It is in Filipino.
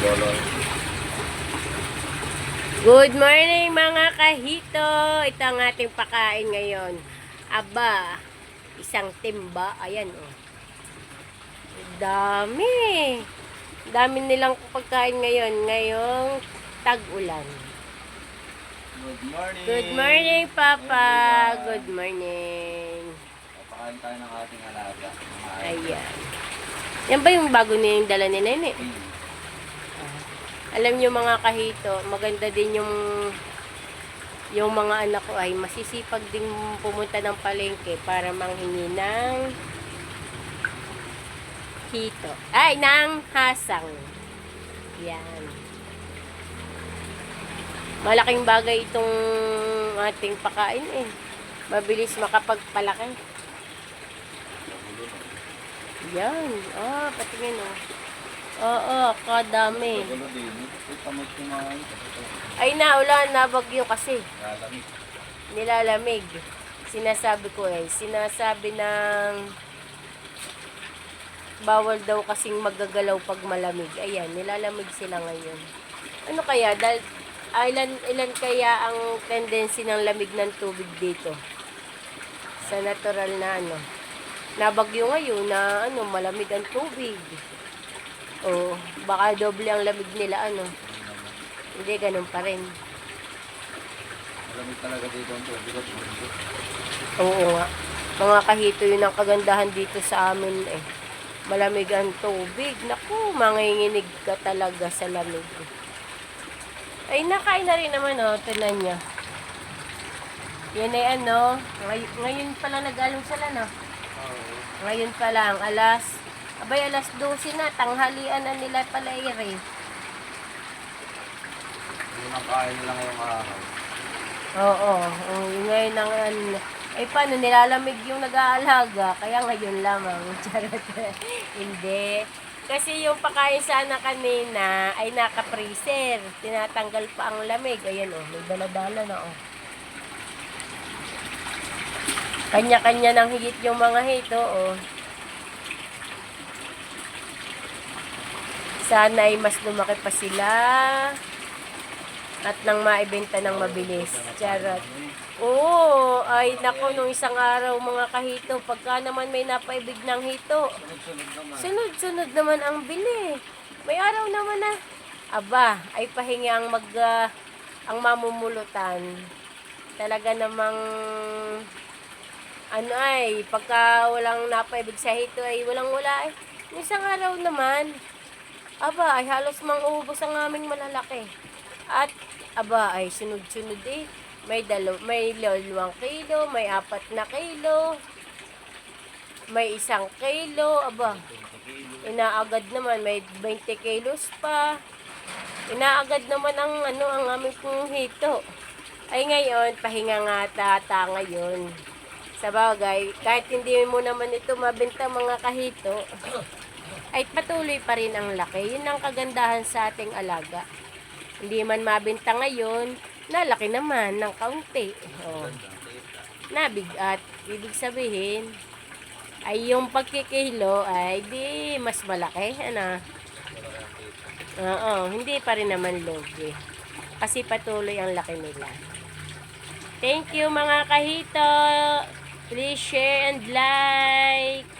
bolo. Good morning mga kahito! Ito ang ating pakain ngayon. Aba, isang timba. Ayan oh. Dami. Dami nilang pagkain ngayon. Ngayong tag-ulan. Good morning. Good morning, Papa. Good morning. Papakain tayo ng ating alaga. Ayan. Yan ba yung bago niya yung dala ni Nene? Hmm. Alam niyo mga kahito, maganda din yung yung mga anak ko ay masisipag din pumunta ng palengke para manghingi ng hito. Ay, ng hasang. Yan. Malaking bagay itong ating pakain eh. Mabilis makapagpalaki. Yan. Ah, patingin oh. Oo, kadami. Ay na, ulan na bagyo kasi. Lalamig. Nilalamig. Sinasabi ko eh, sinasabi ng bawal daw kasing magagalaw pag malamig. Ayan, nilalamig sila ngayon. Ano kaya? Dahil ah, ilan, ilan kaya ang tendency ng lamig ng tubig dito? Sa natural na ano. Nabagyo ngayon na ano, malamig ang tubig. O, baka doble ang lamig nila ano. Hindi, ganun pa rin. Malamig talaga dito ang tubig at mundo. Oo nga. Mga kahito yun ang kagandahan dito sa amin eh. Malamig ang tubig. Naku, manginginig ka talaga sa lamig. Ay, nakain na rin naman oh. Tinan niya. Yan ay ano. Ngay- ngayon pala nag-almusal ano. Ngayon pa lang. Alas. Abay, alas 12 na. Tanghalian na nila pala ire. Yun ang kain nila ngayong araw. Oo. oo ngayon ang ano. Eh, paano nilalamig yung nag-aalaga? Kaya ngayon lamang. Charot. Hindi. Kasi yung pakain sana kanina ay naka-freezer. Tinatanggal pa ang lamig. Ayan oh, may daladala na oh. Kanya-kanya ng higit yung mga hito oh. Sana ay mas lumaki pa sila. At nang maibenta ng mabilis. Charot. Oo, ay nako nung isang araw mga kahito, pagka naman may napaibig ng hito, Sunod-sunod naman. ang bili. May araw naman na, aba, ay pahingi ang mag, ah, ang mamumulutan. Talaga namang, ano ay, pagka walang napaibig sa hito ay walang wala. Nung Isang araw naman, aba, ay halos mang-ubos ang aming malalaki. At, aba, ay sunod-sunod eh. May dalo, may dalawang kilo, may apat na kilo, may isang kilo, aba. Inaagad naman, may 20 kilos pa. Inaagad naman ang ano ang aming pong hito. Ay ngayon, pahinga nga tata ngayon. Sa bagay, kahit hindi mo naman ito mabenta mga kahito, ay patuloy pa rin ang laki. Yun ang kagandahan sa ating alaga. Hindi man mabenta ngayon, nalaki naman ng kaunti. Oh. Nabigat. Ibig sabihin, ay yung pagkikilo ay di mas malaki. Ano? Oo, hindi pa rin naman logi. Kasi patuloy ang laki nila. Thank you mga kahito. Please share and like.